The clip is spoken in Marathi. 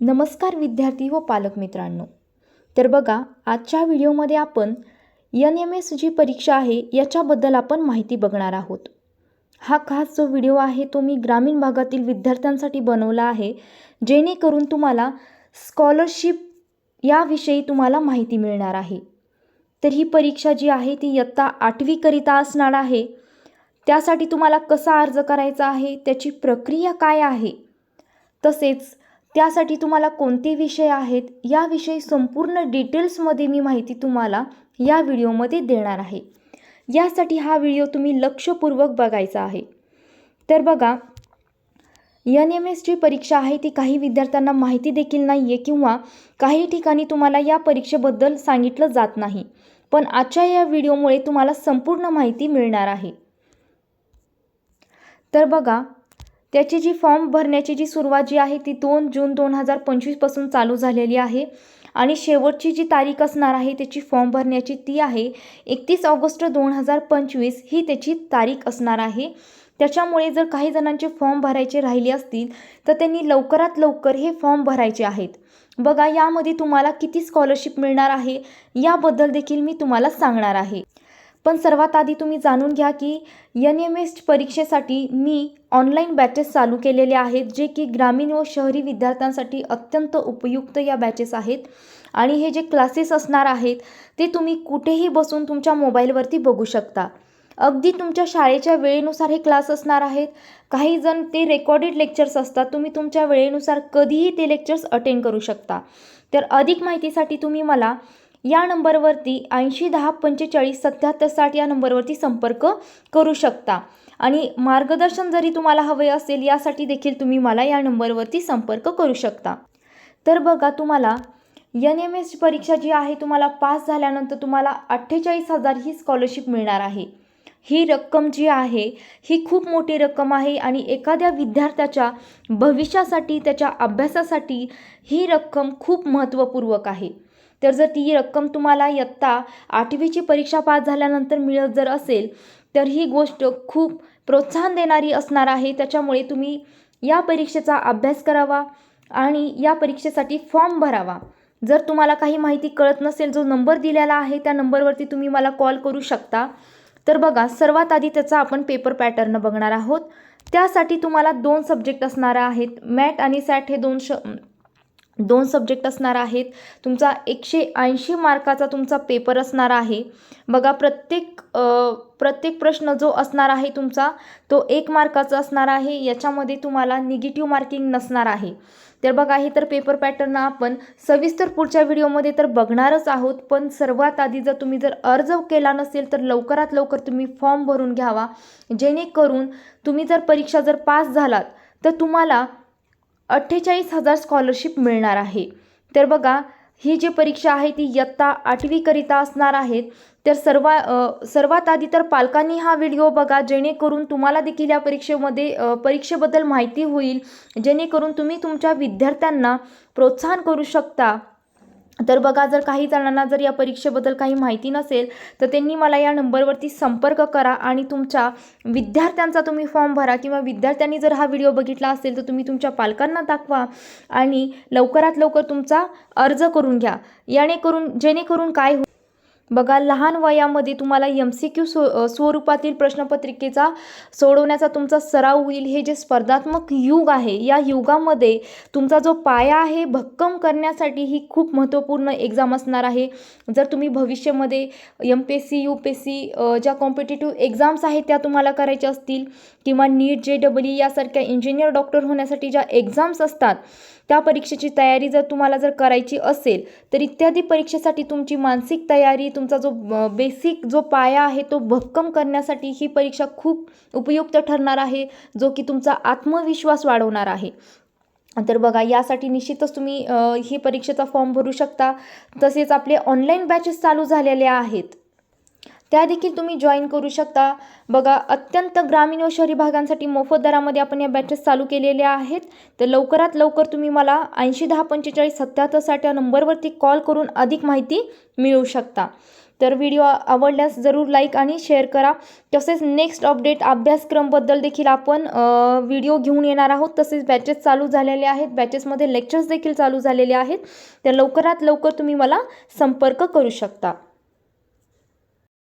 नमस्कार विद्यार्थी व पालक मित्रांनो. तर बघा आजच्या व्हिडिओमध्ये आपण एन एम एस जी परीक्षा आहे याच्याबद्दल आपण माहिती बघणार आहोत. हा खास जो व्हिडिओ आहे तो मी ग्रामीण भागातील विद्यार्थ्यांसाठी बनवला आहे जेणेकरून तुम्हाला स्कॉलरशिप याविषयी तुम्हाला माहिती मिळणार आहे. तर ही परीक्षा जी आहे ती इयत्ता आठवीकरिता असणार आहे. त्यासाठी तुम्हाला कसा अर्ज करायचा आहे त्याची प्रक्रिया काय आहे तसेच त्यासाठी तुम्हाला कोणते विषय आहेत? याविषयी संपूर्ण डिटेल्समध्ये मी माहिती तुम्हाला या व्हिडिओमध्ये देणार आहे. यासाठी हा व्हिडिओ तुम्ही लक्षपूर्वक बघायचा आहे. तर बघा एन एम एस जी परीक्षा आहे ती काही विद्यार्थ्यांना माहिती देखील नाही आहे किंवा काही ठिकाणी तुम्हाला या परीक्षेबद्दल सांगितलं जात नाही. पण आजच्या या व्हिडिओमुळे तुम्हाला संपूर्ण माहिती मिळणार आहे. तर बघा त्याची जी फॉर्म भरण्याची जी सुरुवात जी आहे ती दोन जून दोन हजार पंचवीसपासून चालू झालेली आहे. आणि शेवटची जी तारीख असणार आहे त्याची फॉर्म भरण्याची ती आहे एकतीस ऑगस्ट दोन हजार पंचवीस ही त्याची तारीख असणार आहे. त्याच्यामुळे जर काही जणांचे फॉर्म भरायचे राहिले असतील तर त्यांनी लवकरात लवकर हे फॉर्म भरायचे आहेत. बघा यामध्ये तुम्हाला किती स्कॉलरशिप मिळणार आहे याबद्दल देखील मी तुम्हाला सांगणार आहे. पण सर्वात आधी तुम्ही जाणून घ्या की एन एम एस परीक्षेसाठी मी ऑनलाईन बॅचेस चालू केलेले आहेत जे की ग्रामीण व शहरी विद्यार्थ्यांसाठी अत्यंत उपयुक्त या बॅचेस आहेत. आणि हे जे क्लासेस असणार आहेत ते तुम्ही कुठेही बसून तुमच्या मोबाईलवरती बघू शकता. अगदी तुमच्या शाळेच्या वेळेनुसार हे क्लास असणार आहेत. काही जण ते रेकॉर्डेड लेक्चर्स असतात तुम्ही तुमच्या वेळेनुसार कधीही ते लेक्चर्स अटेंड करू शकता. तर अधिक माहितीसाठी तुम्ही मला या नंबरवरती ऐंशी दहा पंचेचाळीस सत्याहत्तर साठ या नंबरवरती संपर्क करू शकता. आणि मार्गदर्शन जरी तुम्हाला हवे असेल यासाठी देखील तुम्ही मला या नंबरवरती संपर्क करू शकता. तर बघा तुम्हाला एन एम एस परीक्षा जी आहे तुम्हाला पास झाल्यानंतर तुम्हाला अठ्ठेचाळीस हजार ही स्कॉलरशिप मिळणार आहे. ही रक्कम जी आहे ही खूप मोठी रक्कम आहे आणि एखाद्या विद्यार्थ्याच्या भविष्यासाठी त्याच्या अभ्यासासाठी ही रक्कम खूप महत्त्वपूर्वक आहे. तर जर ती रक्कम तुम्हाला इयत्ता आठवीची परीक्षा पास झाल्यानंतर मिळत जर असेल तर ही गोष्ट खूप प्रोत्साहन देणारी असणार आहे. त्याच्यामुळे तुम्ही या परीक्षेचा अभ्यास करावा आणि या परीक्षेसाठी फॉर्म भरावा. जर तुम्हाला काही माहिती कळत नसेल जो नंबर दिलेला आहे त्या नंबरवरती तुम्ही मला कॉल करू शकता. तर बघा सर्वात आधी त्याचा आपण पेपर पॅटर्न बघणार आहोत. त्यासाठी तुम्हाला दोन सब्जेक्ट असणार आहेत. मॅट आणि सॅट हे दोन श दोन सब्जेक्ट असणार आहेत. तुमचा एकशे ऐंशी मार्काचा तुमचा पेपर असणार आहे. बघा प्रत्येक प्रत्येक प्रश्न जो असणार आहे तुमचा तो एक मार्काचा असणार आहे. याच्यामध्ये तुम्हाला निगेटिव्ह मार्किंग नसणार आहे. तर बघा हे तर पेपर पॅटर्न आपण सविस्तर पुढच्या व्हिडिओमध्ये तर बघणारच आहोत. पण सर्वात आधी जर तुम्ही जर अर्ज केला नसेल तर लवकरात लवकर तुम्ही फॉर्म भरून घ्यावा. जेणेकरून तुम्ही जर परीक्षा जर पास झालात तर तुम्हाला अठ्ठेचाळीस हजार स्कॉलरशिप मिळणार आहे. तर बघा ही जी परीक्षा आहे ती इयत्ता आठवीकरिता असणार आहेत तर सर्वा सर्वात आधी तर पालकांनी हा व्हिडिओ बघा जेणेकरून तुम्हाला देखील या परीक्षेमध्ये परीक्षेबद्दल माहिती होईल. जेणेकरून तुम्ही तुमच्या विद्यार्थ्यांना प्रोत्साहन करू शकता. तर बघा जर काही जणांना जर या परीक्षेबद्दल काही माहिती नसेल तर त्यांनी मला या नंबरवरती संपर्क करा आणि तुमच्या विद्यार्थ्यांचा तुम्ही फॉर्म भरा किंवा विद्यार्थ्यांनी जर हा व्हिडिओ बघितला असेल तर तुम्ही तुमच्या पालकांना दाखवा आणि लवकरात लवकर तुमचा अर्ज करून घ्या. यानेकरून जेणेकरून काय हो बघा लहान वयामध्ये तुम्हाला एम सी क्यू स्व स्वरूपातील प्रश्नपत्रिकेचा सोडवण्याचा तुमचा सराव होईल. हे जे स्पर्धात्मक युग आहे या युगामध्ये तुमचा जो पाया आहे भक्कम करण्यासाठी ही खूप महत्त्वपूर्ण एक्झाम असणार आहे. जर तुम्ही भविष्यामध्ये M P S C U P S C ज्या कॉम्पिटेटिव्ह एक्झाम्स आहेत त्या तुम्हाला करायच्या असतील किंवा नीट जे डबल ई यासारख्या इंजिनियर डॉक्टर होण्यासाठी ज्या एक्झाम्स असतात त्या परीक्षेची तयारी जर तुम्हाला जर करायची असेल तर इत्यादी परीक्षेसाठी तुमची मानसिक तयारी तुमचा जो बेसिक जो पाया आहे तो भक्कम करण्यासाठी ही परीक्षा खूप उपयुक्त ठरणार आहे जो की तुमचा आत्मविश्वास वाढवणार आहे. तर बघा यासाठी निश्चितच तुम्ही ही परीक्षेचा फॉर्म भरू शकता. तसेच आपले ऑनलाईन बॅचेस चालू झालेले आहेत. त्या देखील तुम्ही जॉईन करू शकता. बघा अत्यंत ग्रामीण व शहरी भागांसाठी मोफत दरामध्ये आपण या बॅचेस चालू केलेल्या आहेत. तर लवकरात लवकर तुम्ही मला ऐंशी दहा पंचेचाळीस सत्याहत्तर साठ या नंबरवरती कॉल करून अधिक माहिती मिळू शकता. तर व्हिडिओ आवडल्यास जरूर लाईक आणि शेअर करा. तसेच नेक्स्ट अपडेट अभ्यासक्रमबद्दल देखील आपण व्हिडिओ घेऊन येणार आहोत. तसेच बॅचेस चालू झालेले आहेत. बॅचेसमध्ये लेक्चर्स देखील चालू झालेले आहेत. तर लवकरात लवकर तुम्ही मला संपर्क करू शकता.